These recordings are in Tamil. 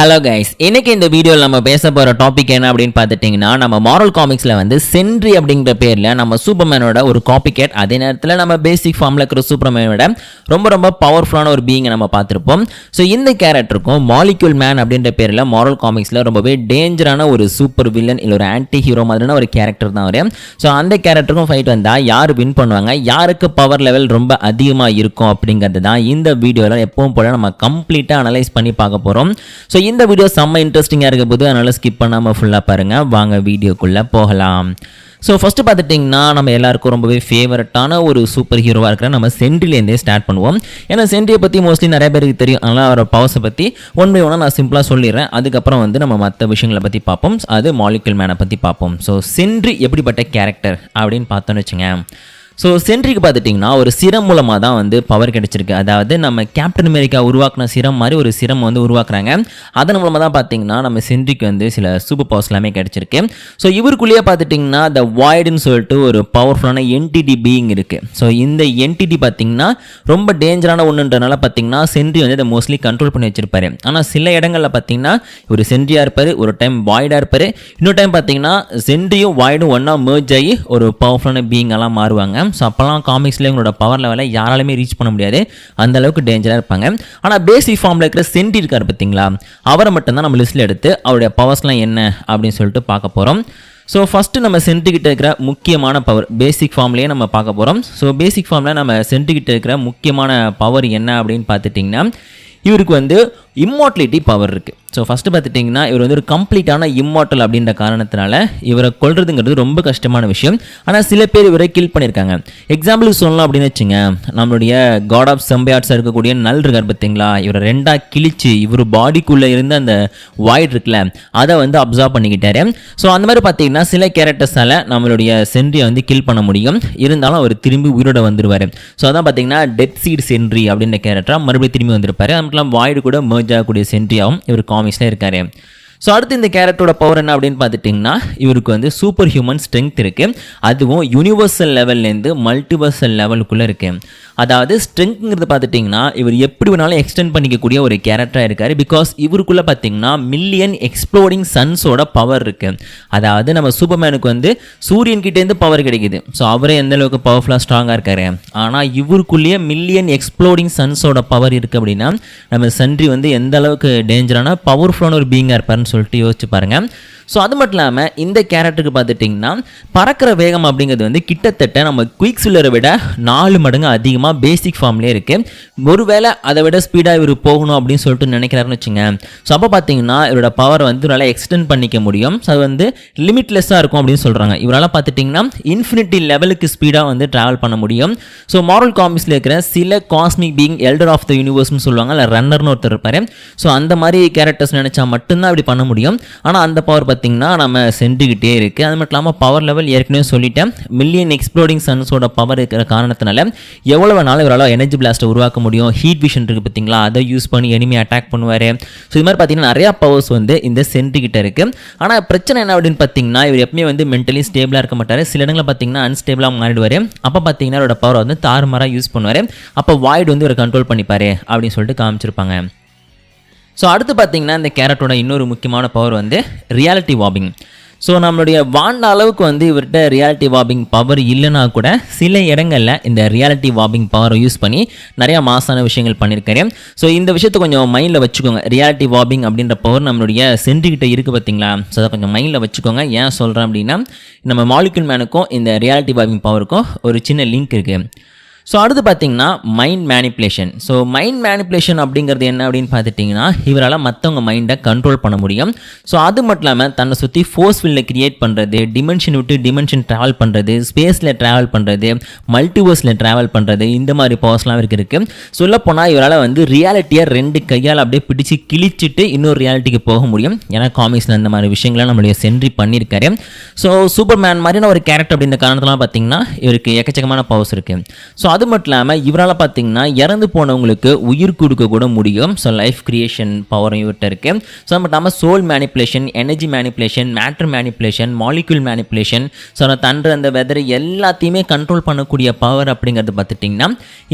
ஹலோ கைஸ் இன்னைக்கு இந்த வீடியோவில் நம்ம பேச போகிற டாபிக் என்ன அப்படின்னு பார்த்துட்டிங்கன்னா நம்ம மாரல் காமிக்ஸில் வந்து சென்ட்ரி அப்படிங்கிற பேரில் நம்ம சூப்பர்மேனோட ஒரு காப்பி கேட் அதே நேரத்தில் நம்ம பேசிக் ஃபார்மில் இருக்கிற சூப்பர்மேனோட ரொம்ப ரொம்ப பவர்ஃபுல்லான ஒரு பீங்கை நம்ம பார்த்துருப்போம். ஸோ இந்த கேரக்டருக்கும் மாலிக்யூல் மேன் அப்படின்ற பேரில் மாரல் காமிக்ஸில் ரொம்பவே டேஞ்சரான ஒரு சூப்பர் வில்லன் இல்லை ஒரு ஆன்டி ஹீரோ மாதிரியான ஒரு கேரக்டர் தான் அவர். ஸோ அந்த கேரக்டருக்கும் ஃபைட் வந்தால் யார் வின் பண்ணுவாங்க? யாருக்கு பவர் லெவல் ரொம்ப அதிகமாக இருக்கும் அப்படிங்கிறது தான் இந்த வீடியோவில் எப்பவும் போல நம்ம கம்ப்ளீட்டாக அனலைஸ் பண்ணி பார்க்க போகிறோம் ஸோ இந்த வீடியோ செம்ம இன்ட்ரெஸ்டிங்காக இருக்க போது அதனால் ஸ்கிப் பண்ணாமல் ஃபுல்லாக பாருங்கள் வாங்க வீடியோக்குள்ளே போகலாம். ஸோ ஃபஸ்ட்டு பார்த்துட்டிங்கன்னா நம்ம எல்லாருக்கும் ரொம்பவே ஃபேவரட்டான ஒரு சூப்பர் ஹீரோவாக இருக்கிற நம்ம சென்ட்ரிலேருந்தே ஸ்டார்ட் பண்ணுவோம். ஏன்னா சென்ட்ரியை பற்றி மோஸ்ட்லி நிறைய பேருக்கு தெரியும். அதனால் அவரோட பவர்ஸை பற்றி ஒன் பை ஒன்னாக நான் சிம்பிளாக சொல்லிடுறேன். அதுக்கப்புறம் வந்து நம்ம மற்ற விஷயங்களை பற்றி பார்ப்போம். அது மாலிகுல் மேனை பற்றி பார்ப்போம். ஸோ சென்ட்ரி எப்படிப்பட்ட கேரக்டர் அப்படின்னு பார்த்தோன்னு வச்சுங்க. ஸோ சென்ட்ரிக்கு பார்த்துட்டிங்கன்னா ஒரு சிரம் மூலமாக தான் வந்து பவர் கிடைச்சிருக்கு. அதாவது நம்ம கேப்டன் அமெரிக்கா உருவாக்குன சிரம் மாதிரி ஒரு சிரம் வந்து உருவாக்குறாங்க. அதன் மூலமாக தான் பார்த்தீங்கன்னா நம்ம சென்ட்ரிக்கு வந்து சில சூப்பர் பவர்ஸ் எல்லாமே கிடைச்சிருக்கு. ஸோ இவருக்குள்ளேயே பார்த்துட்டிங்கன்னா த வாய்டுன்னு சொல்லிட்டு ஒரு பவர்ஃபுல்லான என்டிடி பீயிங் இருக்குது ஸோ இந்த என்டிடி பார்த்தீங்கன்னா ரொம்ப டேஞ்சரான ஒன்றுன்றனால பார்த்தீங்கன்னா சென்ட்ரி வந்து இதை மோஸ்ட்லி கண்ட்ரோல் பண்ணி வச்சிருப்பாரு. ஆனால் சில இடங்களில் பார்த்தீங்கன்னா ஒரு சென்ட்ரியாக இருப்பார் ஒரு டைம் வாய்டாக இருப்பார். இன்னொரு டைம் பார்த்தீங்கன்னா சென்ட்ரியும் வாய்டும் ஒன்றா மேர்ஜ் ஆகி ஒரு பவர்ஃபுல்லான பீயிங்கெல்லாம் மாறுவாங்க. மேம் ஸோ அப்போல்லாம் காமிக்ஸில் இவங்களோட பவர் லெவலை யாராலுமே ரீச் பண்ண முடியாது. அந்த அளவுக்கு டேஞ்சராக இருப்பாங்க. ஆனால் பேசிக் ஃபார்மில் இருக்கிற சென்டி இருக்கார் பார்த்தீங்களா? அவரை மட்டும்தான் நம்ம லிஸ்ட்டில் எடுத்து அவருடைய பவர்ஸ்லாம் என்ன அப்படின்னு சொல்லிட்டு பார்க்க போகிறோம் ஸோ ஃபஸ்ட்டு நம்ம சென்ட்டுக்கிட்ட இருக்கிற முக்கியமான பவர் பேசிக் ஃபார்ம்லேயே நம்ம பார்க்க போகிறோம் ஸோ பேசிக் ஃபார்மில் நம்ம சென்ட்டுக்கிட்ட இருக்கிற முக்கியமான பவர் என்ன அப்படின்னு பார்த்துட்டிங்கன்னா இவருக்கு வந்து இம்மார்டலிட்டி பவர் இருக்குது ஸோ ஃபஸ்ட்டு பார்த்துட்டிங்கன்னா இவர் வந்து ஒரு கம்ப்ளீட்டான இம்மார்ட்டல் அப்படின்ற காரணத்தினால இவரை கொள்றதுங்கிறது ரொம்ப கஷ்டமான விஷயம். ஆனால் சில பேர் இவரை கில் பண்ணியிருக்காங்க. எக்ஸாம்பிளுக்கு சொல்லலாம் அப்படின்னு வச்சுங்க. நம்மளுடைய காட் ஆஃப் செம்பையாட்ஸாக இருக்கக்கூடிய நல் இருக்கார் பார்த்தீங்களா? இவரை ரெண்டாக கிழிச்சு இவர் பாடிக்குள்ளே இருந்த அந்த வாய்ட் இருக்குல்ல அதை வந்து அப்சர்வ் பண்ணிக்கிட்டாரு. ஸோ அந்த மாதிரி பார்த்தீங்கன்னா சில கேரக்டர்ஸால் நம்மளுடைய சென்ட்ரியை வந்து கில் பண்ண முடியும். இருந்தாலும் அவர் திரும்பி உயிரோட வந்துருவார். ஸோ அதான் பார்த்தீங்கன்னா டெத் சீட் சென்ட்ரி அப்படின்ற கேரக்டராக மறுபடியும் திரும்பி வந்திருப்பார். அது மட்டும் வாய்டு கூட merge ஆகக்கூடிய சென்ட்ரியாகவும் இவர் காமிக்ஸில் இருக்கார். ஸோ அடுத்து இந்த கேரக்டரோட பவர் என்ன அப்படின்னு பார்த்துட்டிங்கன்னா இவருக்கு வந்து சூப்பர் ஹியூமன் ஸ்ட்ரென்த் இருக்குது அதுவும் யூனிவர்சல் லெவல்லேருந்து மல்டிவர்சல் லெவலுக்குள்ளே இருக்குது அதாவது ஸ்ட்ரென்த்ங்கிறது பார்த்துட்டிங்கன்னா இவர் எப்படி வேணாலும் எக்ஸ்டெண்ட் பண்ணிக்கக்கூடிய ஒரு கேரக்டராக இருக்கார். பிகாஸ் இவருக்குள்ளே பார்த்தீங்கன்னா மில்லியன் எக்ஸ்ப்ளோரிங் சன்ஸோட பவர் இருக்குது அதாவது நம்ம சூப்பர்மேனுக்கு வந்து சூரியன்கிட்டேருந்து பவர் கிடைக்குது. ஸோ அவரே எந்த அளவுக்கு பவர்ஃபுல்லாக ஸ்ட்ராங்காக இருக்காரு. ஆனால் இவருக்குள்ளேயே மில்லியன் எக்ஸ்ப்ளோரிங் சன்ஸோட பவர் இருக்குது அப்படின்னா நம்ம சன்றி வந்து எந்த அளவுக்கு டேஞ்சரான பவர்ஃபுல்லான ஒரு பீங்காக இருப்பார்னு சொல்லிட்டு யோசிச்சு பாருங்கள் ஸோ அது மட்டும் இல்லாமல் இந்த கேரக்டருக்கு பார்த்துட்டிங்கன்னா பறக்கிற வேகம் அப்படிங்கிறது வந்து கிட்டத்தட்ட நம்ம குயிக் சில்லரை விட நாலு மடங்கு அதிகமாக பேசிக் ஃபார்ம்லேயே இருக்குது ஒருவேளை அதை விட ஸ்பீடாக இவர் போகணும் அப்படின்னு சொல்லிட்டு நினைக்கிறாருன்னு வச்சுங்க. ஸோ அப்போ பார்த்தீங்கன்னா இவரோட பவர் வந்து நல்லா எக்ஸ்டெண்ட் பண்ணிக்க முடியும். ஸோ அது வந்து லிமிட்லெஸ்ஸாக இருக்கும் அப்படின்னு சொல்கிறாங்க இவரால் பார்த்துட்டிங்கன்னா இன்ஃபினிட்டி லெவலுக்கு ஸ்பீடாக வந்து ட்ராவல் பண்ண முடியும். ஸோ மாரல் காமிக்ஸில் இருக்கிற சில cosmic being elder of the யூனிவர்ஸ்னு சொல்லுவாங்க. இல்லை ரன்னர்னு ஒருத்தர் இருப்பார். ஸோ அந்த மாதிரி கேரக்டர்ஸ் நினச்சா மட்டும்தான் அப்படி பண்ண முடியும். ஆனால் அந்த பவர் பார்த்து பார்த்திங்கன்னா நம்ம சென்றுக்கிட்டே இருக்குது அது மட்டும் இல்லாமல் பவர் லெவல் ஏற்கனவே சொல்லிட்டேன். மில்லியன் எக்ஸ்ப்ளோரிங் சன்ஸோட பவர் இருக்கிற காரணத்தினால எவ்வளோ நாள் இவரால் எனர்ஜி பிளாஸ்ட்டை உருவாக்க முடியும்? ஹீட் விஷன் இருக்குது பார்த்தீங்களா? அதை யூஸ் பண்ணி எனிமி அட்டாக் பண்ணுவார். ஸோ இது மாதிரி பார்த்தீங்கன்னா நிறையா பவர்ஸ் வந்து இந்த சென்றுக்கிட்ட இருக்குது ஆனால் பிரச்சனை என்ன அப்படின்னு பார்த்தீங்கன்னா இவர் எப்பவுமே வந்து மென்டலி ஸ்டேபிளாக இருக்க மாட்டார். சில இடங்களில் பார்த்தீங்கன்னா அன்ஸ்டேபிளாக மாறிடுவார். அப்போ பார்த்தீங்கன்னா அவரோட பவர் வந்து தாறுமாறாக யூஸ் பண்ணுவார். அப்போ வாய்டு வந்து இவரை கண்ட்ரோல் பண்ணிப்பார் அப்படின்னு சொல்லிட்டு காமிச்சிருப்பாங்க. ஸோ அடுத்து பார்த்தீங்கன்னா இந்த கேரட்டோட இன்னொரு முக்கியமான பவர் வந்து ரியாலிட்டி வாபிங் ஸோ நம்மளுடைய வாண்ட அளவுக்கு வந்து இவர்கிட்ட ரியாலிட்டி வாபிங் பவர் இல்லைனா கூட சில இடங்களில் இந்த ரியாலிட்டி வாபிங் பவரை யூஸ் பண்ணி நிறையா மாசான விஷயங்கள் பண்ணியிருக்காரு ஸோ இந்த விஷயத்தை கொஞ்சம் மைண்டில் வச்சுக்கோங்க. ரியாலிட்டி வாபிங் அப்படின்ற பவர் நம்மளுடைய சென்றுக்கிட்ட இருக்குது பார்த்தீங்களா ஸோ அதை கொஞ்சம் மைண்டில் வச்சுக்கோங்க. ஏன் சொல்கிறேன் அப்படின்னா நம்ம மாலிகுல் மேனுக்கும் இந்த ரியாலிட்டி வாபிங் பவருக்கும் ஒரு சின்ன லிங்க் இருக்குது ஸோ அடுத்து பார்த்தீங்கன்னா mind manipulation so mind manipulation அப்படிங்கிறது என்ன அப்படின்னு பார்த்துட்டிங்கன்னா இவரால் மற்றவங்க மைண்டை கண்ட்ரோல் பண்ண முடியும். ஸோ அது மட்டும் இல்லாமல் தன்னை சுற்றி ஃபோர்ஸ் ஃபீல்டை கிரியேட் பண்ணுறது டிமென்ஷன் விட்டு டிமென்ஷன் ட்ராவல் பண்ணுறது ஸ்பேஸில் ட்ராவல் பண்ணுறது மல்டிவர்ஸில் ட்ராவல் பண்ணுறது இந்த மாதிரி பவர்ஸ்லாம் இவருக்கு இருக்குது சொல்லப்போனால் இவரால் வந்து ரியாலிட்டியை ரெண்டு கையால் அப்படியே பிடிச்சி கிழிச்சிட்டு இன்னொரு ரியாலிட்டிக்கு போக முடியும். ஏன்னா காமிக்ஸில் இந்த மாதிரி விஷயங்களை நம்மளுடைய சென்ட்ரி பண்ணியிருக்காரு. ஸோ சூப்பர் மேன் மாதிரியான ஒரு கேரக்டர் அப்படின்ற காரணத்துலாம் பார்த்தீங்கன்னா இவருக்கு எக்கச்சக்கமான பவர்ஸ் இருக்குது ஸோ அது மட்டும் இல்லாமல் இவரால் பார்த்தீங்கன்னா இறந்து போனவங்களுக்கு உயிர் கொடுக்க கூட முடியும். ஸோ லைஃப் கிரியேஷன் பவரும் இவர்கிட்ட இருக்குது ஸோ அது மட்டும் இல்லாமல் soul manipulation energy manipulation matter manipulation molecule manipulation so அந்த தண்டு அந்த வெதர் எல்லாத்தையுமே கண்ட்ரோல் பண்ணக்கூடிய பவர் அப்படிங்கிறது பார்த்துட்டிங்கன்னா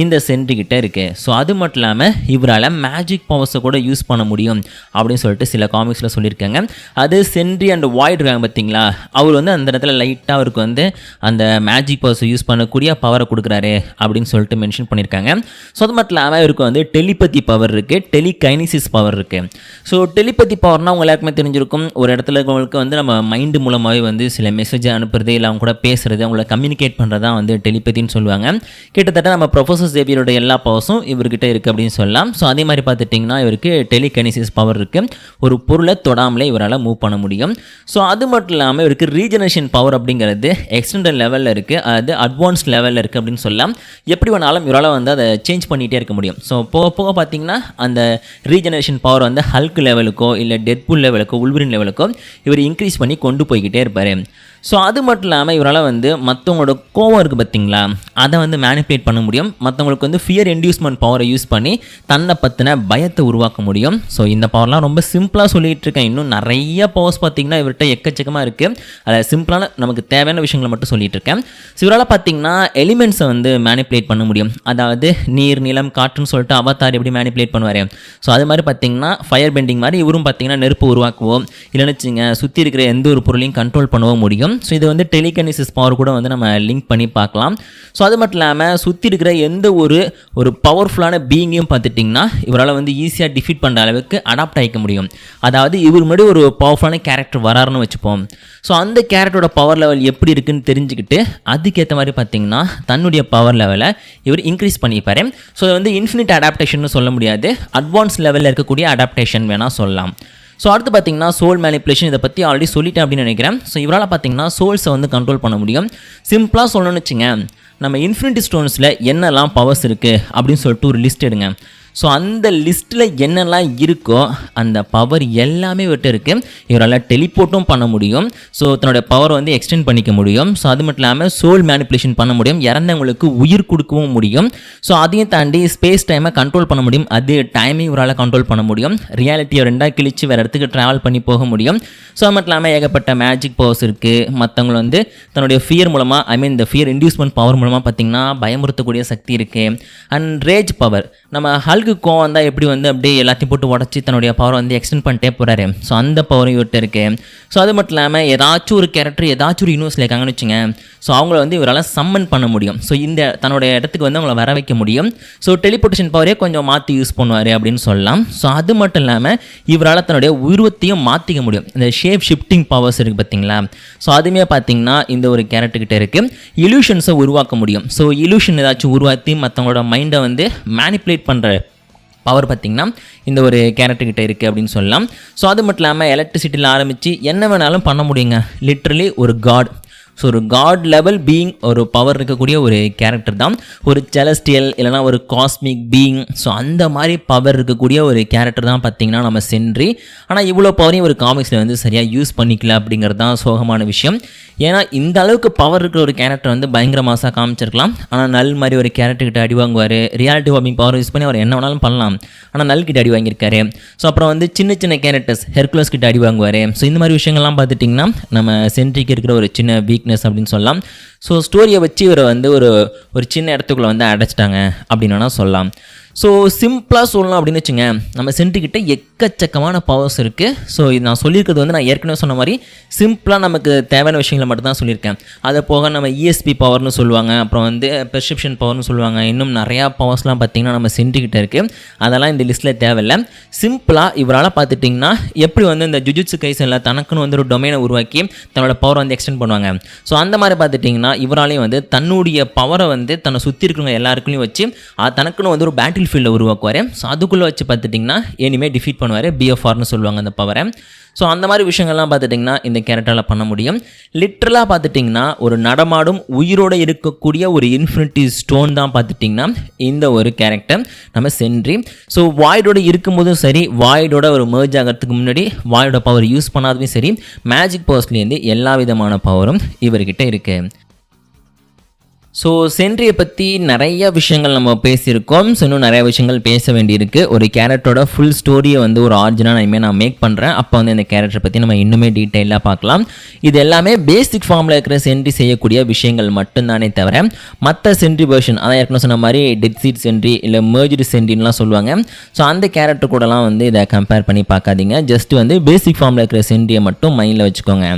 இந்த சென்ட்ரி இருக்குது ஸோ அது மட்டும் இல்லாமல் இவரால் மேஜிக் பவர்ஸை கூட யூஸ் பண்ண முடியும் அப்படின்னு சொல்லிட்டு சில காமிக்ஸில் சொல்லியிருக்காங்க. அது சென்ட்ரி அண்ட் வாய்ட் இருக்காங்க பார்த்தீங்களா அவர் வந்து அந்த இடத்துல லைட்டாக அவருக்கு வந்து அந்த மேஜிக் பவர்ஸை யூஸ் பண்ணக்கூடிய பவரை கொடுக்குறாரு. அப்படி அப்படின்னு சொல்லிட்டு மென்ஷன் பண்ணியிருக்காங்க. ஸோ அது மட்டும் இல்லாமல் இவருக்கு வந்து டெலிபதி பவர் இருக்குது டெலிகைனிசிஸ் பவர் இருக்குது ஸோ டெலிபதி பவர்னால் அவங்க எல்லாருக்குமே தெரிஞ்சிருக்கும். ஒரு இடத்துல இருக்கவங்களுக்கு வந்து நம்ம மைண்டு மூலமாகவே வந்து சில மெசேஜை அனுப்புறது இல்லை அவங்க கூட பேசுறது அவங்கள கம்யூனிகேட் பண்ணுறது தான் வந்து டெலிபதின்னு சொல்லுவாங்க. கிட்டத்தட்ட நம்ம ப்ரொஃபஸர் சேவியரோட எல்லா பவர்ஸும் இவர்கிட்ட இருக்குது அப்படின்னு சொல்லலாம். ஸோ அதே மாதிரி பார்த்துட்டிங்கன்னா இவருக்கு டெலிகனிசிஸ் பவர் இருக்குது ஒரு பொருளை தொடாமலே இவரால் மூவ் பண்ண முடியும். ஸோ அது மட்டும் இல்லாமல் இவருக்கு ரீஜனரேஷன் பவர் அப்படிங்கிறது எக்ஸ்டெண்டட் லெவலில் இருக்குது அது அட்வான்ஸ் லெவலில் இருக்குது அப்படின்னு சொல்லலாம். எப்படி வேணாலும் இவரால் வந்து அதை சேஞ்ச் பண்ணிகிட்டே இருக்க முடியும். ஸோ போக போக பார்த்தீங்கன்னா அந்த ரீஜெனரேஷன் பவர் வந்து ஹல்க் லெவலுக்கோ இல்லை டெட்புல் லெவலுக்கோ உள்வரின் லெவலுக்கோ இவர் இன்க்ரீஸ் பண்ணி கொண்டு போய்கிட்டே இருப்பார். ஸோ அது மட்டும் இல்லாமல் இவரால் வந்து மற்றவங்களோட கோவம் இருக்குது பார்த்தீங்களா? அதை வந்து மேனிப்புலேட் பண்ண முடியும். மற்றவங்களுக்கு வந்து ஃபியர் இன்டியூஸ்மெண்ட் பவரை யூஸ் பண்ணி தன்னை பற்றின பயத்தை உருவாக்க முடியும். ஸோ இந்த பவர்லாம் ரொம்ப சிம்பிளாக சொல்லிகிட்டு இருக்கேன். இன்னும் நிறைய பவர்ஸ் பார்த்தீங்கன்னா இவர்கிட்ட எக்கச்சக்கமாக இருக்குது அதில் சிம்பிளான நமக்கு தேவையான விஷயங்களை மட்டும் சொல்லிகிட்டு இருக்கேன். ஸோ இவரால் பார்த்தீங்கன்னா எலிமெண்ட்ஸை வந்து மேனிப்புலேட் பண்ண முடியும். அதாவது நீர் நிலம் காற்றுன்னு சொல்லிட்டு அவத்தார் எப்படி மேனிப்புலேட் பண்ணுவார்? ஸோ அது மாதிரி பார்த்தீங்கன்னா ஃபயர் பெண்டிங் மாதிரி இவரும் பார்த்தீங்கன்னா நெருப்பு உருவாக்குவோம் இல்லைன்னு வச்சுங்க சுற்றி இருக்கிற எந்த ஒரு பொருளையும் கண்ட்ரோல் பண்ணவும் முடியும். ஸோ இது வந்து டெலிகனிசிஸ் பவர் கூட வந்து நம்ம லிங்க் பண்ணி பார்க்கலாம். ஸோ அது மட்டும் இல்லாமல் சுற்றி இருக்கிற எந்த ஒரு ஒரு பவர்ஃபுல்லான பீயிங்கையும் பார்த்துட்டிங்கன்னா இவரால் வந்து ஈஸியாக டிஃபீட் பண்ணுற அளவுக்கு அடாப்ட் ஆகிக்க முடியும். அதாவது இவர் முன்னாடி ஒரு பவர்ஃபுல்லான கேரக்டர் வராருன்னு வச்சுப்போம். ஸோ அந்த கேரக்டரோட பவர் லெவல் எப்படி இருக்குன்னு தெரிஞ்சுக்கிட்டு அதுக்கேற்ற மாதிரி பார்த்தீங்கன்னா தன்னுடைய பவர் லெவலை இவர் இன்க்ரீஸ் பண்ணிப்பார். ஸோ அதை வந்து இன்ஃபினிட் அடாப்டேஷன் சொல்ல முடியாது. அட்வான்ஸ் லெவலில் இருக்கக்கூடிய அடாப்டேஷன் வேணால் சொல்லலாம். ஸோ அடுத்து பார்த்தீங்கன்னா சோல் மேனிப்புலேஷன் இதை பற்றி ஆல்ரெடி சொல்லிட்டேன் அப்படின்னு நினைக்கிறேன். ஸோ இவரால் பார்த்தீங்கன்னா சோல்ஸை வந்து கண்ட்ரோல் பண்ண முடியும். சிம்பிளாக சொல்லணும்னு வச்சுங்க நம்ம இன்ஃபினிட்டி ஸ்டோன்ஸில் என்னெல்லாம் பவர்ஸ் இருக்குது அப்படின்னு சொல்லிட்டு ஒரு லிஸ்ட் எடுங்க. ஸோ அந்த லிஸ்ட்டில் என்னெல்லாம் இருக்கோ அந்த பவர் எல்லாமே விட்டு இருக்குது இவரால் டெலிபோர்ட்டும் பண்ண முடியும். ஸோ தன்னோட பவர் வந்து எக்ஸ்டெண்ட் பண்ணிக்க முடியும். ஸோ அது மட்டும் இல்லாமல் சோல் மேனிப்புலேஷன் பண்ண முடியும். இறந்தவங்களுக்கு உயிர் கொடுக்கவும் முடியும். ஸோ அதையும் தாண்டி ஸ்பேஸ் டைமை கண்ட்ரோல் பண்ண முடியும். அது டைமையும் இவரால் கண்ட்ரோல் பண்ண முடியும். ரியாலிட்டியை ரெண்டாக கிழிச்சு வேறு இடத்துக்கு ட்ராவல் பண்ணி போக முடியும். ஸோ அது மட்டும் இல்லாமல் ஏகப்பட்ட மேஜிக் பவர்ஸ் இருக்குது மற்றவங்களை வந்து தன்னுடைய ஃபியர் மூலமாக ஐ மீன் இந்த ஃபியர் இன்டியூஸ்மெண்ட் பவர் மூலமாக பார்த்திங்கன்னா பயமுறுத்தக்கூடிய சக்தி இருக்குது அண்ட் ரேஜ் பவர் நம்ம ஹல்கு கோவம் வந்தால் எப்படி வந்து அப்படியே எல்லாத்தையும் போட்டு உடச்சி தன்னுடைய பவரை வந்து எக்ஸ்டெண்ட் பண்ணிட்டே போகிறாரு ஸோ அந்த பவரும் இவர்கிட்ட இருக்குது ஸோ அது மட்டும் இல்லாமல் ஏதாச்சும் ஒரு கேரக்டர் ஏதாச்சும் ஒரு யூனிவர்ஸில் இருக்காங்கன்னு வச்சுங்க ஸோ அவங்கள வந்து இவரால் சம்மன் பண்ண முடியும். ஸோ இந்த தன்னுடைய இடத்துக்கு வந்து அவங்கள வர வைக்க முடியும். ஸோ டெலிபோர்டேஷன் பவரே கொஞ்சம் மாற்றி யூஸ் பண்ணுவார் அப்படின்னு சொல்லலாம். ஸோ அது மட்டும் இல்லாமல் இவரால் தன்னுடைய உருவத்தையும் மாற்றிக்க முடியும். இந்த ஷேப் ஷிஃப்டிங் பவர்ஸ் இருக்குது பார்த்தீங்களா ஸோ அதுவுமே பார்த்தீங்கன்னா இந்த ஒரு கேரக்டர்கிட்ட இருக்குது இலூஷன்ஸை உருவாக்க முடியும். ஸோ இலூஷன் ஏதாச்சும் உருவாக்கி மற்றவங்களோட மைண்டை வந்து மேனிப்புலேட் பண்ணுற பவர் பார்த்திங்கன்னா இந்த ஒரு கேரக்டர்கிட்ட இருக்குது அப்படின்னு சொல்லலாம். ஸோ அது மட்டும் இல்லாமல் எலக்ட்ரிசிட்டியில் ஆரம்பித்து என்ன வேணாலும் பண்ண முடியுங்க. லிட்ரலி ஒரு காட் ஸோ ஒரு காட் லெவல் பீயிங் ஒரு பவர் இருக்கக்கூடிய ஒரு கேரக்டர் தான். ஒரு செலஸ்டியல் இல்லைனா ஒரு காஸ்மிக் பீயிங் ஸோ அந்த மாதிரி பவர் இருக்கக்கூடிய ஒரு கேரக்டர் தான் பார்த்திங்கன்னா நம்ம சென்றி ஆனால் இவ்வளோ பவரையும் ஒரு காமிக்ஸில் வந்து சரியாக யூஸ் பண்ணிக்கல அப்படிங்கிறது தான் சோகமான விஷயம். ஏன்னா இந்த அளவுக்கு பவர் இருக்கிற ஒரு கேரக்டர் வந்து பயங்கர மாசாக காமிச்சிருக்கலாம். ஆனால் நல் மாதிரி ஒரு கேரக்டர்கிட்ட அடி வாங்குவார். ரியாலிட்டி வார்மிங் பவர் யூஸ் பண்ணி அவர் என்ன வேணாலும் பண்ணலாம். ஆனால் நல் கிட்ட அடி வாங்கியிருக்காரு. ஸோ அப்புறம் வந்து சின்ன சின்ன கேரக்டர்ஸ் ஹெர்குலஸ் கிட்ட அடி வாங்குவார். ஸோ இந்த மாதிரி விஷயங்கள்லாம் பார்த்துட்டிங்கன்னா நம்ம சென்ட்ரிக்கு இருக்கிற ஒரு சின்ன வீக் வீக்னஸ் அப்படின்னு சொல்லலாம். ஸோ ஸ்டோரியை வச்சு இவரை வந்து ஒரு ஒரு சின்ன இடத்துக்குள்ளே வந்து அடைச்சிட்டாங்க அப்படின்னு வேணால் சொல்லலாம். ஸோ சிம்பிளாக சொல்லலாம் அப்படின்னு வச்சுங்க. நம்ம சென்ட்டுக்கிட்ட எக்கச்சக்கமான பவர்ஸ் இருக்குது ஸோ இது நான் சொல்லியிருக்கிறது வந்து நான் ஏற்கனவே சொன்ன மாதிரி சிம்பிளாக நமக்கு தேவையான விஷயங்களை மட்டும் தான் சொல்லியிருக்கேன். அதை போக நம்ம இஎஸ்பி பவர்னு சொல்லுவாங்க. அப்புறம் வந்து பெர்செப்ஷன் பவர்னு சொல்லுவாங்க. இன்னும் நிறையா பவர்ஸ்லாம் பார்த்திங்கன்னா நம்ம சென்ட்டுக்கிட்ட இருக்குது அதெல்லாம் இந்த லிஸ்ட்டில் தேவையில்லை. சிம்பிளாக இவரால் பார்த்துட்டிங்கன்னா எப்படி வந்து இந்த ஜுஜுட்சு இல்லை தனக்குன்னு வந்து ஒரு டொமைனை உருவாக்கி தன்னோட பவரை வந்து எக்ஸ்டெண்ட் பண்ணுவாங்க. ஸோ அந்த மாதிரி பார்த்துட்டிங்கன்னா இவராலையும் வந்து தன்னுடைய பவரை வந்து தன்னை சுற்றி இருக்கிறவங்க எல்லாருக்குள்ளேயும் வச்சு அது தனக்குன்னு வந்து ஒரு பேட்டில் ஃபீல்டை உருவாக்குவார். ஸோ அதுக்குள்ளே வச்சு பார்த்துட்டிங்கன்னா இனிமேல் டிஃபீட் பண்ணுவார். பிஎஃப்ஆர்னு சொல்லுவாங்க அந்த பவரை ஸோ அந்த மாதிரி விஷயங்கள்லாம் பார்த்துட்டிங்கன்னா இந்த கேரக்டரில் பண்ண முடியும். லிட்ரலாக பார்த்துட்டிங்கன்னா ஒரு நடமாடும் உயிரோடு இருக்கக்கூடிய ஒரு இன்ஃபினிட்டி ஸ்டோன் தான் பார்த்துட்டிங்கன்னா இந்த ஒரு கேரக்டர் நம்ம சென்றி ஸோ வாய்டோட இருக்கும்போதும் சரி வாய்டோட ஒரு மேர்ஜ் ஆகிறதுக்கு முன்னாடி வாயோட பவர் யூஸ் பண்ணாதுமே சரி மேஜிக் பவர்ஸ்லேருந்து எல்லா விதமான பவரும் இவர்கிட்ட இருக்குது ஸோ சென்ட்ரியை பற்றி நிறைய விஷயங்கள் நம்ம பேசியிருக்கோம். ஸோ இன்னும் நிறைய விஷயங்கள் பேச வேண்டியிருக்கு. ஒரு கேரக்டரோட ஃபுல் ஸ்டோரியை வந்து ஒரு ஆர்ஜினாக இனிமேல் நான் மேக் பண்ணுறேன் அப்போ வந்து இந்த கேரக்டரை பற்றி நம்ம இன்னுமே டீட்டெயிலாக பார்க்கலாம். இது எல்லாமே பேசிக் ஃபார்மில் இருக்கிற சென்ட்ரி செய்யக்கூடிய விஷயங்கள் மட்டும்தானே தவிர மற்ற சென்ட்ரி வெர்ஷன் அதான் ஏற்கனவே சொன்ன மாதிரி டெட் சீட் சென்ட்ரி இல்லை மேர்ஜ்டு சென்ட்ரின்லாம் சொல்லுவாங்க. ஸோ அந்த கேரக்டர் கூடலாம் வந்து இதை கம்பேர் பண்ணி பார்க்காதீங்க. ஜஸ்ட் வந்து பேசிக் ஃபார்மில் இருக்கிற சென்ட்ரியை மட்டும் மைண்டில் வச்சுக்கோங்க.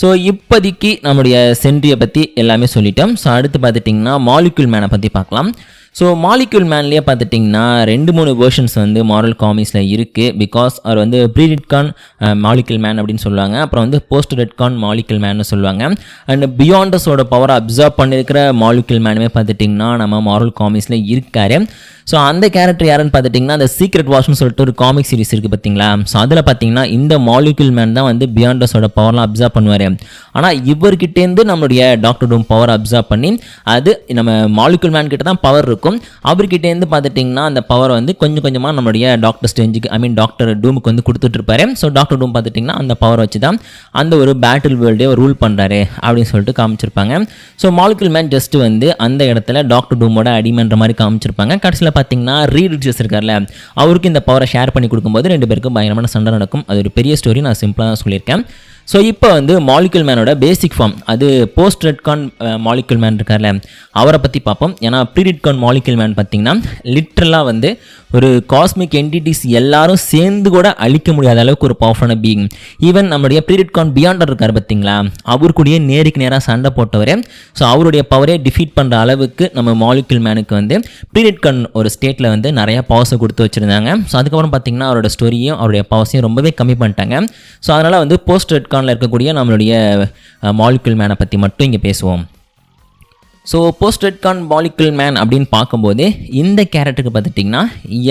ஸோ இப்போதைக்கு நம்முடைய சென்ட்ரியை பற்றி எல்லாமே சொல்லிட்டோம். ஸோ அடுத்து பார்த்துட்டிங்கன்னா மாலிக்யூல் மேனை பற்றி பார்க்கலாம். ஸோ மாலிக்யூல் மேன்லேயே பார்த்துட்டிங்கன்னா ரெண்டு மூணு வேர்ஷன்ஸ் வந்து மாரல் காமிக்ஸில் இருக்குது பிகாஸ் அவர் வந்து ப்ரீ ரெட்கான் மாலிக்யூல் மேன் அப்படின்னு சொல்லுவாங்க. அப்புறம் வந்து போஸ்ட் ரெட்கான் மாலிக்யூல் மேன் சொல்லுவாங்க. அண்ட் பியாண்டஸோட பவரை அப்சர்வ் பண்ணியிருக்கிற மாலிக்யூல் மேனுமே பார்த்துட்டிங்கன்னா நம்ம மாரல் காமிக்ஸில் இருக்காரு. ஸோ அந்த கேரக்டர் யாருன்னு பார்த்துட்டிங்கன்னா அந்த சீக்ரெட் வாஷ்னு சொல்லிட்டு ஒரு காமிக் சீரிஸ் இருக்குது பார்த்தீங்களா? ஸோ அதில் பார்த்தீங்கன்னா இந்த மாலிக்யூல் மேன் தான் வந்து பியாண்டஸோட பவர்லாம் அப்சர்வ் பண்ணுவார். ஆனால் இவர்கிட்டேருந்து நம்மளுடைய டாக்டர் டூம் பவர் அப்சர்வ் பண்ணி அது நம்ம மாலிக்யூல் மேன் கிட்ட தான் பவர் இருக்கும். அவர்கிட்டேருந்து பார்த்துட்டிங்கன்னா அந்த பவர் வந்து கொஞ்சம் கொஞ்சமாக நம்மளுடைய டாக்டர் ஸ்டேஞ்சுக்கு ஐ மீன் டாக்டர் டூமுக்கு வந்து கொடுத்துட்ருப்பாரு. ஸோ டாக்டர் டூம் பார்த்துட்டிங்கன்னா அந்த பவர் வச்சு தான் அந்த ஒரு பேட்டில் வேர்ல்டே ரூல் பண்ணுறாரு அப்படின்னு சொல்லிட்டு காமிச்சிருப்பாங்க. ஸோ மாலிகுல் மேன் ஜஸ்ட் வந்து அந்த இடத்துல டாக்டர் டூமோட அடிமன்ற மாதிரி காமிச்சிருப்பாங்க. கடைசியில் பார்த்தீங்கன்னா ரீட் இருக்கார்ல அவருக்கு இந்த பவரை ஷேர் பண்ணி கொடுக்கும்போது ரெண்டு பேருக்கும் பயங்கரமான சண்டை நடக்கும். அது ஒரு பெரிய ஸ்டோரி நான் சிம்பிளாக தான் சொல்லியிருக்கேன். ஸோ இப்போ வந்து மாலிகுல் மேனோட பேசிக் ஃபார்ம் அது போஸ்ட் ரெட்கான் மாலிகுல் மேன் இருக்கார்ல அவரை பற்றி பார்ப்போம். ஏன்னா ப்ரீ ரெட்கான் மாலிகுல் மேன் பார்த்திங்கன்னா லிட்ரலாக வந்து ஒரு காஸ்மிக் என்டிட்டிஸ் எல்லாரும் சேர்ந்து கூட அழிக்க முடியாத அளவுக்கு ஒரு பவர்ஃபுல்லான பீயிங் ஈவன் நம்மளுடைய ப்ரீரிட் கான் பியாண்டர் இருக்கார் பார்த்தீங்களா அவர் கூடயே நேருக்கு நேராக சண்டை போட்டவர். ஸோ அவருடைய பவரே டிஃபீட் பண்ணுற அளவுக்கு நம்ம மாலிகுல் மேனுக்கு வந்து ப்ரீரிட் கான் ஒரு ஸ்டேட்டில் வந்து நிறையா பவர்ஸை கொடுத்து வச்சுருந்தாங்க. ஸோ அதுக்கப்புறம் பார்த்தீங்கன்னா அவரோட ஸ்டோரியும் அவருடைய பவர்ஸையும் ரொம்பவே கம்மி பண்ணிட்டாங்க. ஸோ அதனால் வந்து போஸ்ட் ரெட்கானில் இருக்கக்கூடிய நம்மளுடைய மாலிகுல் மேனை பற்றி மட்டும் இங்கே பேசுவோம். So post retcon molecule man அப்படின்னு பார்க்கும்போது இந்த கேரக்டருக்கு பார்த்துட்டிங்கன்னா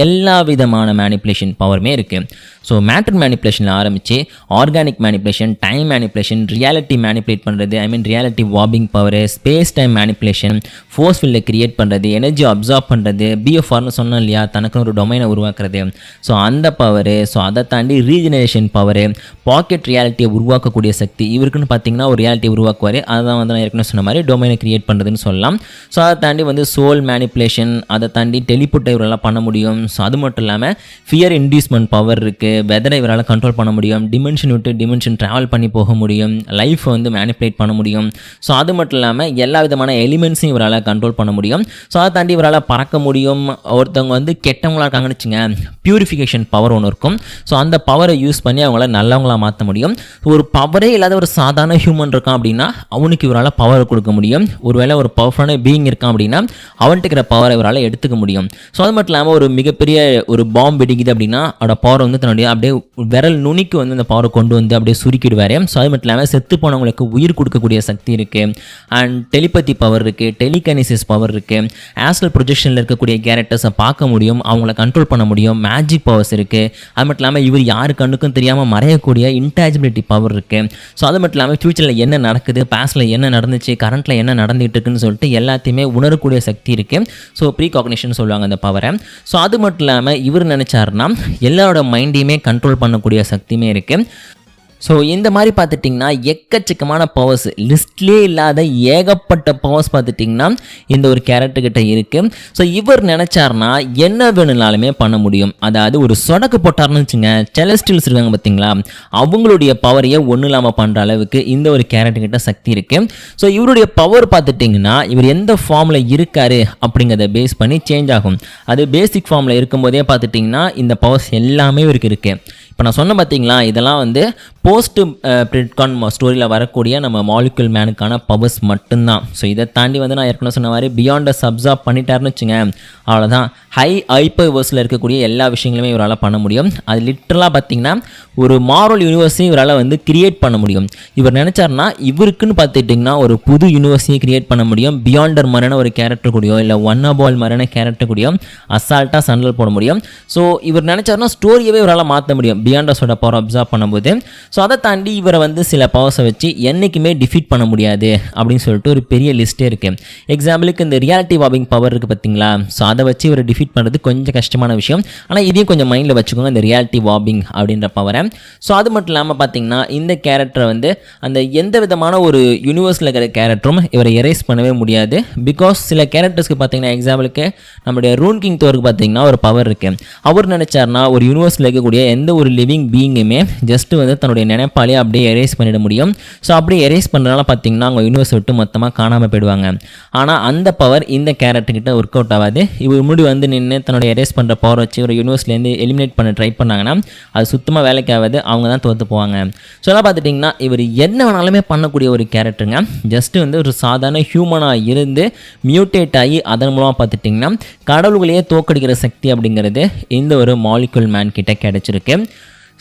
எல்லா விதமான மேனிப்புலேஷன் பவருமே இருக்குது ஸோ மேட்டர் மேனிப்புலேஷனில் ஆரம்பித்து organic manipulation time manipulation reality manipulate பண்ணுறது I mean reality warping power space time manipulation force ஃபீல்டை கிரியேட் பண்ணுறது எனர்ஜி அப்சார்ப் பண்ணுறது பிஎஃப்ஆர்னு சொன்னோம் இல்லையா தனக்குன்னு ஒரு டொமைனை உருவாக்குறது. ஸோ அந்த பவர் ஸோ அதை தாண்டி ரீஜெனரேஷன் பவர் பாக்கெட் ரியாலிட்டியை உருவாக்கக்கூடிய சக்தி இவருக்குன்னு பார்த்தீங்கன்னா ஒரு ரியாலிட்டியை உருவாக்குவார். அதான் வந்து நான் ஏற்கனவே சொன்ன மாதிரி டொமைனை கிரியேட் பண்ணுறதுன்னு சொல்லலாம். ஸோ அதை தாண்டி வந்து சோல் மேனிப்புலேஷன் அதை தாண்டி டெலிபுட்டை இவரெல்லாம் பண்ண முடியும். ஸோ அது மட்டும் இல்லாமல் ஃபியர் இன்டியூஸ்மெண்ட் பவர் இருக்குது வெதரை இவரால் கண்ட்ரோல் பண்ண முடியும். டிமென்ஷன் விட்டு டிமென்ஷன் ட்ராவல் பண்ணி போக முடியும். லைஃப்பை வந்து மேனிப்புலேட் பண்ண முடியும். ஸோ அது மட்டும் இல்லாமல் எல்லா விதமான எலிமெண்ட்ஸையும் இவரால் கண்ட்ரோல் பண்ண முடியும். ஸோ அதை தாண்டி இவரால் பறக்க முடியும். ஒருத்தவங்க வந்து கெட்டவங்களா இருக்காங்கன்னு வச்சுங்க பியூரிஃபிகேஷன் பவர் ஒன்று இருக்கும். ஸோ அந்த பவரை யூஸ் பண்ணி அவங்கள நல்லவங்களாக மாற்ற முடியும். ஒரு பவரே இல்லாத ஒரு சாதாரண ஹியூமன் இருக்கான் அப்படின்னா அவனுக்கு இவரால் பவர் கொடுக்க முடியும். ஒருவேளை ஒரு பவர்ஃபுல்லான பீயிங் இருக்கான் அப்படின்னா அவன்ட்டு இருக்கிற பவரை இவரால் எடுத்துக்க முடியும். ஸோ அது மட்டும் இல்லாமல் ஒரு மிகப்பெரிய ஒரு பாம்பு வெடிக்குது அப்படின்னா அதோட பவர் வந்து தன்னுடைய அப்படியே விரல் நுனிக்கு வந்து அந்த பவரை கொண்டு வந்து அப்படியே சுருக்கிடுவார். ஸோ அது மட்டும் இல்லாமல் செத்து போனவங்களுக்கு உயிர் கொடுக்கக்கூடிய சக்தி இருக்குது அண்ட் டெலிபதி பவர் இருக்குது டெலிகனிசிஸ் பவர் இருக்குது ஆஸ்ட்ரல் ப்ரொஜெக்ஷனில் இருக்கக்கூடிய கேரக்டர்ஸை பார்க்க முடியும் அவங்கள கண்ட்ரோல் பண்ண முடியும் மேஜிக் பவர்ஸ் இருக்குது அது மட்டும் இல்லாமல் இவர் யாரு கண்ணுக்கும் தெரியாமல் மறையக்கூடிய இன்டாஜிபிலிட்டி பவர் இருக்குது ஸோ அது மட்டும் இல்லாமல் ஃப்யூச்சரில் என்ன நடக்குது பாஸ்டில் என்ன நடந்துச்சு கரண்ட்டில் என்ன நடந்துகிட்டு இருக்குன்னு சொல்லிட்டு எல்லாத்தையுமே உணரக்கூடிய சக்தி இருக்குது ஸோ ப்ரீ காக்னிஷன் சொல்லுவாங்க அந்த பவரை ஸோ அது மட்டும் இல்லாமல் இவர் நினச்சாருன்னா எல்லாரோட மைண்டையுமே கண்ட்ரோல் பண்ணக்கூடிய சக்தியுமே இருக்குது ஸோ இந்த மாதிரி பார்த்துட்டிங்கன்னா எக்கச்சக்கமான பவர்ஸ் லிஸ்ட்லேயே இல்லாத ஏகப்பட்ட பவர்ஸ் பார்த்துட்டிங்கன்னா இந்த ஒரு கேரக்டர்கிட்ட இருக்குது ஸோ இவர் நினச்சார்னா என்ன வேணும்னாலுமே பண்ண முடியும். அதாவது ஒரு சொடக்கு போட்டார்னு வச்சுங்க செலஸ்டில்ஸ் இருக்காங்க பார்த்தீங்களா? அவங்களுடைய பவரையே ஒன்றும் இல்லாமல் பண்ணுற அளவுக்கு இந்த ஒரு கேரக்டர்கிட்ட சக்தி இருக்குது ஸோ இவருடைய பவர் பார்த்துட்டிங்கன்னா இவர் எந்த ஃபார்மில் இருக்காரு அப்படிங்கிறத பேஸ் பண்ணி சேஞ்ச் ஆகும். அது பேசிக் ஃபார்மில் இருக்கும்போதே பார்த்துட்டிங்கன்னா இந்த பவர்ஸ் எல்லாமே இவருக்கு இருக்குது இப்போ நான் சொன்ன பார்த்தீங்களா இதெல்லாம் வந்து போஸ்ட்டு பிரிட்கான் ஸ்டோரியில் வரக்கூடிய நம்ம மாலிகுல் மேனுக்கான பவர்ஸ் மட்டும்தான். ஸோ இதை தாண்டி வந்து நான் ஏற்கனவே சொன்ன மாதிரி பியாண்டை சப்சார்ப் பண்ணிட்டாருன்னு வச்சுங்க அவ்வளோதான் ஹை ஐப்பர்வர்ஸில் இருக்கக்கூடிய எல்லா விஷயங்களுமே இவரால் பண்ண முடியும். அது லிட்ரலாக பார்த்திங்கன்னா ஒரு மாரல் யூனிவர்ஸையும் இவரால் வந்து கிரியேட் பண்ண முடியும். இவர் நினச்சார்னா இவருக்குன்னு பார்த்துட்டிங்கன்னா ஒரு புது யூனிவர்ஸையும் கிரியேட் பண்ண முடியும். பியாண்டர் மாதிரியான ஒரு கேரக்டர் கூடியோ இல்லை ஒன் பால் மாதிரியான கேரக்டர் கூடியோ அசால்ட்டாக சண்டல் போட முடியும். ஸோ இவர் நினச்சார்னா ஸ்டோரியவே இவரால் மாற்ற முடியும். பியாண்டர்ஸோட பவர் அப்சர்வ் பண்ணும்போது. ஸோ அதை தாண்டி இவரை வந்து சில பவர்ஸை வச்சு என்றைக்குமே டிஃபீட் பண்ண முடியாது அப்படின்னு சொல்லிட்டு ஒரு பெரிய லிஸ்ட்டே இருக்குது எக்ஸாம்பிளுக்கு இந்த ரியாலிட்டி வாபிங் பவர் இருக்குது பார்த்தீங்களா? ஸோ அதை வச்சு இவரை டிஃபீட் பண்ணுறது கொஞ்சம் கஷ்டமான விஷயம். ஆனால் இதையும் கொஞ்சம் மைண்டில் வச்சுக்கோங்க இந்த ரியாலிட்டி வாபிங் அப்படின்ற பவரை ஸோ அது மட்டும் இல்லாமல் பார்த்தீங்கன்னா இந்த கேரக்டரை வந்து அந்த எந்த விதமான ஒரு யூனிவர்ஸில் இருக்கிற கேரக்டரும் இவரை எரேஸ் பண்ணவே முடியாது. பிகாஸ் சில கேரக்டர்ஸ்க்கு பார்த்தீங்கன்னா எக்ஸாம்பிளுக்கு நம்முடைய ரூன் கிங் தோருக்கு பார்த்தீங்கன்னா ஒரு பவர் இருக்குது அவர் நினச்சார்னா ஒரு யூனிவர்ஸில் இருக்கக்கூடிய எந்த ஒரு லிவிங் பீயிங்குமே ஜஸ்ட் வந்து தன்னுடைய நினைப்பாலே அப்படியே எரேஸ் பண்ணிட முடியும். ஸோ அப்படியே எரேஸ் பண்ணுறதுனால பார்த்தீங்கன்னா அவங்க யூனிவர்ஸ் விட்டு மொத்தமாக காணாமல் போயிடுவாங்க. ஆனால் அந்த பவர் இந்த கேரக்டர்கிட்ட ஒர்க் அவுட் ஆகாது. இவர் முடி வந்து நின்று தன்னோட எரேஸ் பண்ணுற பவர் வச்சு ஒரு யூனிவர்ஸ்லேருந்து எலிமினேட் பண்ண ட்ரை பண்ணாங்கன்னா அது சுத்தமாக வேலைக்கு ஆகாது. அவங்க தான் தோற்று போவாங்க. ஸோ எல்லாம் பார்த்துட்டிங்கன்னா இவர் என்ன வேணாலுமே பண்ணக்கூடிய ஒரு கேரக்டருங்க ஜஸ்ட்டு வந்து ஒரு சாதாரண ஹியூமனாக இருந்து மியூட்டேட் ஆகி அதன் மூலமாக பார்த்துட்டிங்கன்னா கடவுள்களையே தோக்கடிக்கிற சக்தி அப்படிங்கிறது இந்த ஒரு மாலிகுல் மேன் கிட்ட கிடச்சிருக்கு.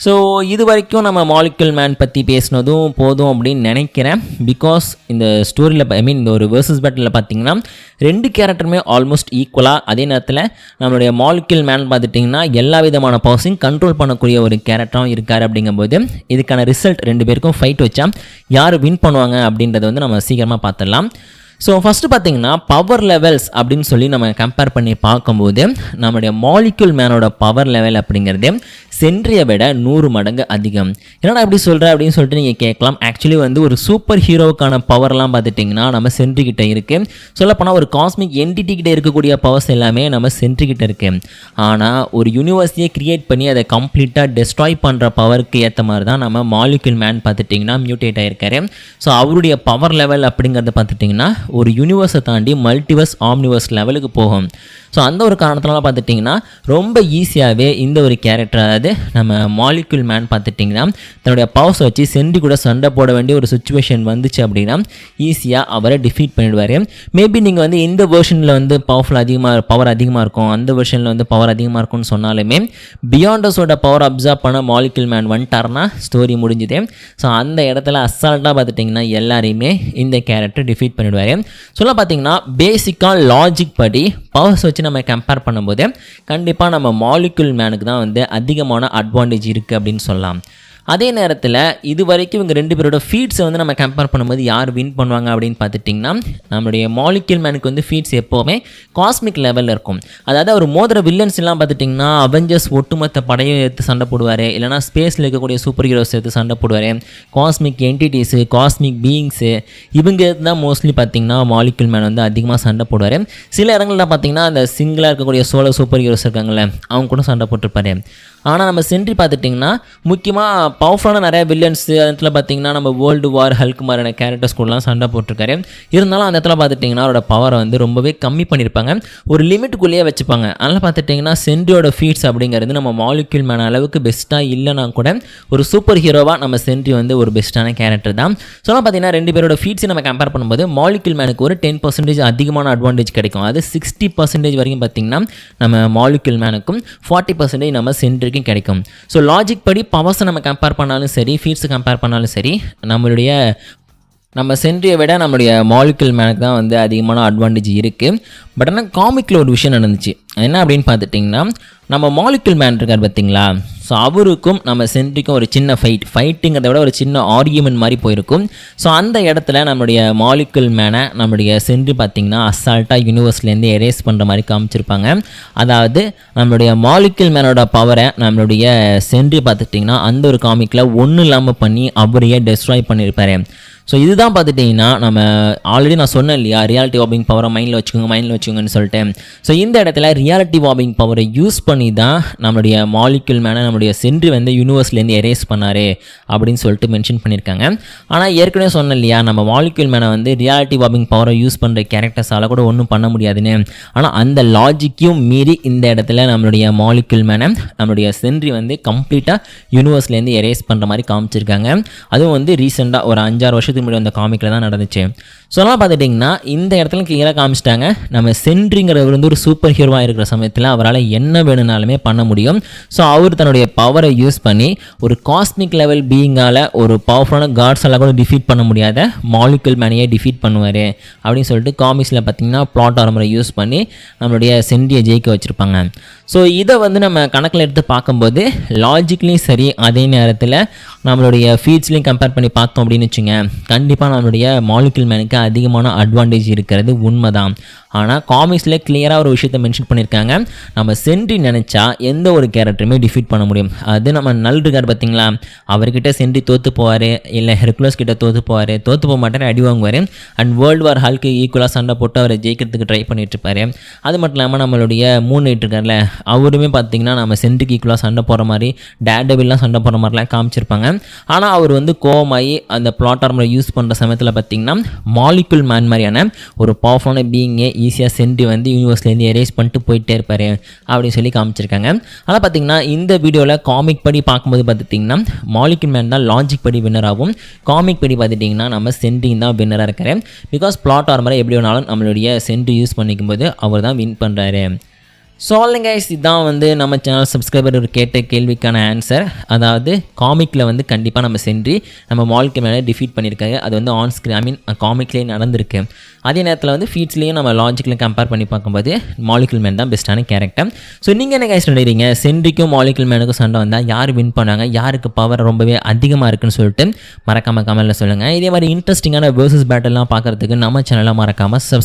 ஸோ இது வரைக்கும் நம்ம மாலிகுல் மேன் பற்றி பேசினதும் போதும் அப்படின்னு நினைக்கிறேன். பிகாஸ் இந்த ஸ்டோரியில் ஐ மீன் இந்த ஒரு வேர்சஸ் பேட்டில் பார்த்தீங்கன்னா ரெண்டு கேரக்டருமே ஆல்மோஸ்ட் ஈக்குவலாக அதே நேரத்தில் நம்மளுடைய மாலிகுல் மேன் பார்த்துட்டிங்கன்னா எல்லா விதமான பவர்ஸையும் கண்ட்ரோல் பண்ணக்கூடிய ஒரு கேரக்டரும் இருக்கார் அப்படிங்கும்போது இதுக்கான ரிசல்ட் ரெண்டு பேருக்கும் ஃபைட் வச்சா யார் வின் பண்ணுவாங்க அப்படின்றத வந்து நம்ம சீக்கிரமாக பார்த்துடலாம் ஸோ ஃபஸ்ட்டு பார்த்தீங்கன்னா பவர் லெவல்ஸ் அப்படின்னு சொல்லி நம்ம கம்பேர் பண்ணி பார்க்கும்போது நம்முடைய மாலிக்யூல் மேனோட பவர் லெவல் அப்படிங்கிறது சென்றியை விட நூறு மடங்கு அதிகம். என்னடா அப்படி சொல்கிற அப்படின்னு சொல்லிட்டு நீங்கள் கேட்கலாம். ஆக்சுவலி வந்து ஒரு சூப்பர் ஹீரோவுக்கான பவர்லாம் பார்த்துட்டிங்கன்னா நம்ம சென்ட்ரி இருக்குது சொல்லப்போனால் ஒரு காஸ்மிக் என்டிட்டி கிட்ட இருக்கக்கூடிய பவர்ஸ் எல்லாமே நம்ம சென்ட்ரி இருக்குது ஆனால் ஒரு யூனிவர்ஸையே கிரியேட் பண்ணி அதை கம்ப்ளீட்டாக டெஸ்ட்ராய் பண்ணுற பவருக்கு ஏற்ற மாதிரி தான் நம்ம மாலிக்யூல் மேன் பார்த்துட்டிங்கன்னா மியூட்டேட் ஆகிருக்காரு ஸோ அவருடைய பவர் லெவல் அப்படிங்கிறத பார்த்துட்டிங்கன்னா ஒரு யூனிவர்ஸை தாண்டி மல்டிவர்ஸ் ஆம்னிவர்ஸ் லெவலுக்கு போகும். ஸோ அந்த ஒரு காரணத்தினால பார்த்துட்டிங்கன்னா ரொம்ப ஈஸியாகவே இந்த ஒரு கேரக்டர் அதாவது நம்ம மாலிக்யூல் மேன் பார்த்துட்டிங்கன்னா தன்னுடைய பவர்ஸை வச்சு சென்று கூட சண்டை போட வேண்டிய ஒரு சுச்சுவேஷன் வந்துச்சு அப்படின்னா ஈஸியாக அவரை டிஃபீட் பண்ணிடுவார். மேபி நீங்கள் வந்து இந்த வேர்ஷனில் வந்து பவர்ஃபுல் அதிகமாக பவர் அதிகமாக இருக்கும். அந்த வேர்ஷனில் வந்து பவர் அதிகமாக இருக்கும்னு சொன்னாலுமே பியாண்டஸோட பவர் அப்சர்வ் பண்ண மாலிக்யூல் மேன் வந்துட்டார்னா ஸ்டோரி முடிஞ்சுது. ஸோ அந்த இடத்துல அசால்ட்டாக பார்த்துட்டிங்கன்னா எல்லாரையுமே இந்த கேரக்டர் டிஃபீட் பண்ணிடுவார். சொல்ல பார்த்தீங்கன்னா பேசிக்காக லாஜிக் படி பவர்ஸ் வச்சு நம்ம கம்பேர் பண்ணும்போது கண்டிப்பாக நம்ம மாலிகுல் மேனுக்கு தான் வந்து அதிகமான அட்வான்டேஜ் இருக்குது அப்படின்னு சொல்லலாம். அதே நேரத்தில் இது வரைக்கும் இவங்க ரெண்டு பேரோட ஃபீட்ஸை வந்து நம்ம கம்பேர் பண்ணும்போது யார் வின் பண்ணுவாங்க அப்படின்னு பார்த்துட்டிங்கன்னா நம்மளுடைய மாலிக்யூல் மேனுக்கு வந்து ஃபீட்ஸ் எப்போவுமே காஸ்மிக் லெவலில் இருக்கும். அதாவது அவர் மோதிர வில்லன்ஸ் எல்லாம் பார்த்துட்டிங்கன்னா அவெஞ்சர்ஸ் ஒட்டுமொத்த படையும் எடுத்து சண்டை போடுவார். இல்லைனா ஸ்பேஸில் இருக்கக்கூடிய சூப்பர் ஹீரோஸ் எடுத்து சண்டை போடுவார். காஸ்மிக் என்டிட்டிஸு காஸ்மிக் பீயிங்ஸு இவங்க தான் மோஸ்ட்லி பார்த்திங்கன்னா மாலிக்யூல் மேன் வந்து அதிகமாக சண்டை போடுவார். சில இடங்களில் பார்த்திங்கன்னா அந்த சிங்கிளாக இருக்கக்கூடிய சோழ சூப்பர் ஹீரோஸ் இருக்காங்களே அவங்க கூட சண்டை போட்டிருப்பாரு. ஆனால் நம்ம சென்ட்ரி பார்த்துட்டிங்கன்னா முக்கியமாக பவர்ஃபுல்லான நிறைய வில்லன்ஸ் அந்த இடத்துல பார்த்தீங்கன்னா நம்ம வேர்ல்டு வார் ஹல்க் மாதிரியான கேரக்டர்ஸ் கூடலாம் சண்டை போட்டிருக்காரு. இருந்தாலும் அந்த இடத்துல பார்த்துட்டிங்கன்னா அவரோட பவரை வந்து ரொம்பவே கம்மி பண்ணியிருப்பாங்க. ஒரு லிமிட்டுக்குள்ளேயே வச்சுப்பாங்க. அதனால் பார்த்துட்டிங்கன்னா சென்ட்ரியோட ஃபீட்ஸ் அப்படிங்கிறது நம்ம மாலிக்யூல் மேன அளவுக்கு பெஸ்ட்டாக இல்லைனா கூட ஒரு சூப்பர் ஹீரோவாக நம்ம சென்ட்ரி வந்து ஒரு பெஸ்ட்டான கேரக்டர் தான். ஸோ பார்த்தீங்கன்னா ரெண்டு பேரோட ஃபீட்ஸை நம்ம கம்பேர் பண்ணும்போது மாலிக்யூல் மேனுக்கு ஒரு டென் பர்சன்டேஜ் அதிகமான அட்வான்டேஜ் கிடைக்கும். அது சிக்ஸ்டி பர்சன்டேஜ் வரைக்கும் பார்த்திங்கன்னா நம்ம மாலிக்யூல் மேனுக்கும் ஃபார்ட்டி பர்சன்டேஜ் நம்ம சென்ட்ரி வரைக்கும் கிடைக்கும். ஸோ லாஜிக் படி பவர்ஸை நம்ம கம்பேர் பண்ணாலும் சரி ஃபீட்ஸை கம்பேர் பண்ணாலும் சரி நம்மளுடைய நம்ம சென்ட்ரியை விட நம்மளுடைய மாலிகுல் மேனுக்கு தான் வந்து அதிகமான அட்வான்டேஜ் இருக்குது பட் ஆனால் காமிக்கில் ஒரு விஷயம் நடந்துச்சு. என்ன அப்படின்னு பார்த்துட்டிங்கன்னா நம்ம மாலிகுல் மேன் இருக்கார் பார்த்தீங்களா? ஸோ அவருக்கும் நம்ம சென்ட்ரிக்கும் ஒரு சின்ன ஃபைட் ஃபைட்டுங்கிறத விட ஒரு சின்ன ஆர்கியூமெண்ட் மாதிரி போயிருக்கும். ஸோ அந்த இடத்துல நம்மளுடைய மாலிகுல் மேனை நம்மளுடைய சென்ட்ரி பார்த்திங்கன்னா அசால்ட்டாக யூனிவர்ஸ்லேருந்து எரேஸ் பண்ணுற மாதிரி காமிச்சிருப்பாங்க. அதாவது நம்மளுடைய மாலிகுல் மேனோட பவரை நம்மளுடைய சென்ட்ரி பார்த்துட்டிங்கன்னா அந்த ஒரு காமிக்கில் ஒன்றும் இல்லாமல் பண்ணி அவரையே டெஸ்ட்ராய் பண்ணியிருப்பாரு. ஸோ இதுதான் பார்த்துட்டிங்கன்னா நம்ம ஆல்ரெடி நான் சொன்னேன் இல்லையா ரியாலிட்டி வாபிங் பவரை மைண்டில் வச்சுக்கோங்க மைண்டில் வச்சுக்கோங்கன்னு சொல்லிட்டு. ஸோ இந்த இடத்துல ரியாலிட்டி வாபிங் பவரை யூஸ் பண்ணி தான் நம்மளுடைய மாலிக்யூல் மேலே நம்மளுடைய சென்று வந்து யூனிவர்ஸ்லேருந்து எரேஸ் பண்ணார் அப்படின்னு சொல்லிட்டு மென்ஷன் பண்ணியிருக்காங்க. ஆனால் ஏற்கனவே சொன்னேன் இல்லையா நம்ம மாலிக்யூல் மேனை வந்து ரியாலிட்டி வாபிங் பவரை யூஸ் பண்ணுற கேரக்டர்ஸால் கூட ஒன்றும் பண்ண முடியாதுன்னு. ஆனால் அந்த லாஜிக்கையும் மீறி இந்த இடத்துல நம்மளுடைய மாலிக்யூல் மேனை நம்மளுடைய சென்றி வந்து கம்ப்ளீட்டாக யூனிவர்ஸ்லேருந்து எரேஸ் பண்ணுற மாதிரி காமிச்சிருக்காங்க. அதுவும் வந்து ரீசெண்டாக ஒரு அஞ்சாறு வருஷம் வருஷத்துக்கு முன்னாடி அந்த காமிக்கில் தான் நடந்துச்சு. சொல்லலாம் பார்த்துட்டிங்கன்னா இந்த இடத்துல கிளியராக காமிச்சிட்டாங்க. நம்ம சென்ட்ரிங்கிறவர் வந்து ஒரு சூப்பர் ஹீரோவாக இருக்கிற சமயத்தில் அவரால் என்ன வேணும்னாலுமே பண்ண முடியும். ஸோ அவர் தன்னுடைய பவரை யூஸ் பண்ணி ஒரு காஸ்மிக் லெவல் பீயிங்கால் ஒரு பவர்ஃபுல்லான காட்ஸ் எல்லாம் கூட டிஃபீட் பண்ண முடியாத மாலிகுல் மேனையே டிஃபீட் பண்ணுவார். அப்படின்னு சொல்லிட்டு காமிக்ஸில் பார்த்தீங்கன்னா ப்ளாட் ஆர்மரை யூஸ் பண்ணி நம்மளுடைய சென்ட்ரியை ஜெயிக்க வச்சுருப்பாங்க. ஸோ இதை வந்து நம்ம கணக்கில் எடுத்து பார்க்கும்போது லாஜிக்லேயும் சரி அதே நேரத்தில் நம்மளுடைய ஃபீட்ஸ்லையும் கம்பேர் பண்ணி பார்த்தோம் அப்படின்னு வச்சுங்க கண்டிப்பாக நம்மளுடைய மாலிகுல் மேனுக்கு அதிகமான அட்வான்டேஜ் இருக்கிறது உண்மைதான். ஆனால் காமிக்ஸில் கிளியராக ஒரு விஷயத்தை மென்ஷன் பண்ணியிருக்காங்க நம்ம சென்ட்ரி நினச்சா எந்த ஒரு கேரக்டருமே டிஃபீட் பண்ண முடியும். அது நம்ம நல் இருக்கார் பார்த்தீங்களா அவர்கிட்ட சென்ட்ரி தோற்று போவார் இல்லை ஹெர்குலஸ் கிட்ட தோற்று போவார் தோற்று போக மாட்டார் அடி வாங்குவார். அண்ட் வேர்ல்டு வார் ஹால்க்கு ஈக்குவலாக சண்டை போட்டு அவரை ஜெயிக்கிறதுக்கு ட்ரை பண்ணிட்டு இருப்பார் அது மட்டும் இல்லாமல் நம்மளுடைய மூணு நைட் இருக்கார்ல அவருமே பார்த்தீங்கன்னா நம்ம சென்ட்ரிக்கு ஈக்குவலாக சண்டை போகிற மாதிரி டேடபிள்லாம் சண்டை போகிற மாதிரிலாம் காமிச்சிருப்பாங்க. ஆனால் அவர் வந்து கோவமாகி அந்த பிளாட் ஆர்மரை யூஸ் பண்ணுற சமயத்தில் பார்த்தீங்கன்னா மாலிகுல் மேன் மாதிரியான ஒரு பவர்ஃபுல்லான பீயிங்கே ஈஸியாக சென்ட் வந்து யூனிவர்ஸ்லேருந்து எரேஸ் பண்ணிட்டு போயிட்டே இருப்பார் அப்படின்னு சொல்லி காமிச்சிருக்காங்க. ஆனால் பார்த்தீங்கன்னா இந்த வீடியோவில் காமிக் படி பார்க்கும்போது பார்த்துட்டிங்கன்னா மாலிகுல் மேன் தான் லாஜிக் படி வின்னர் ஆகும். காமிக் படி பார்த்துட்டிங்கன்னா நம்ம சென்டிங் தான் வின்னராக இருக்கிறேன் பிகாஸ் பிளாட் ஆர்மரை எப்படி வேணாலும் நம்மளுடைய சென்ட் யூஸ் பண்ணிக்கும் போது அவர் தான் வின் பண்ணுறாரு ஸோ கைஸ் இதுதான் வந்து நம்ம சேனல் சப்ஸ்கிரைபர் கேட்ட கேள்விக்கான ஆன்சர் அதாவது காமிக்கில் வந்து கண்டிப்பாக நம்ம சென்று நம்ம மால்க்கு மேலே டிஃபீட் பண்ணியிருக்காங்க அது வந்து ஆன் ஸ்க்ரீன் ஐ மீன் காமிக்லேயே நடந்திருக்கு. அதே நேரத்தில் வந்து ஃபீட்ஸ்லேயும் நம்ம லாஜிக்கில் கம்பேர் பண்ணி பார்க்கும்போது மாலிகுல் மேன் தான் பெஸ்ட்டான கேரக்டர் ஸோ நீங்கள் என்ன கைஸ் நினைக்கிறீங்க? சென்ட்ரிக்கும் மாலிகுல் மேனுக்கும் சண்டை வந்தால் யார் வின் பண்ணாங்க? யாருக்கு பவர் ரொம்பவே அதிகமாக இருக்குன்னு சொல்லிட்டு மறக்காமல் கமெண்ட்டில் சொல்லுங்கள் இதே மாதிரி இன்ட்ரெஸ்டிங்கான வேர்சஸ் பேட்டெல்லாம் பார்க்குறதுக்கு நம்ம சேனலை மறக்காமல் சப்ஸ்கிரைப்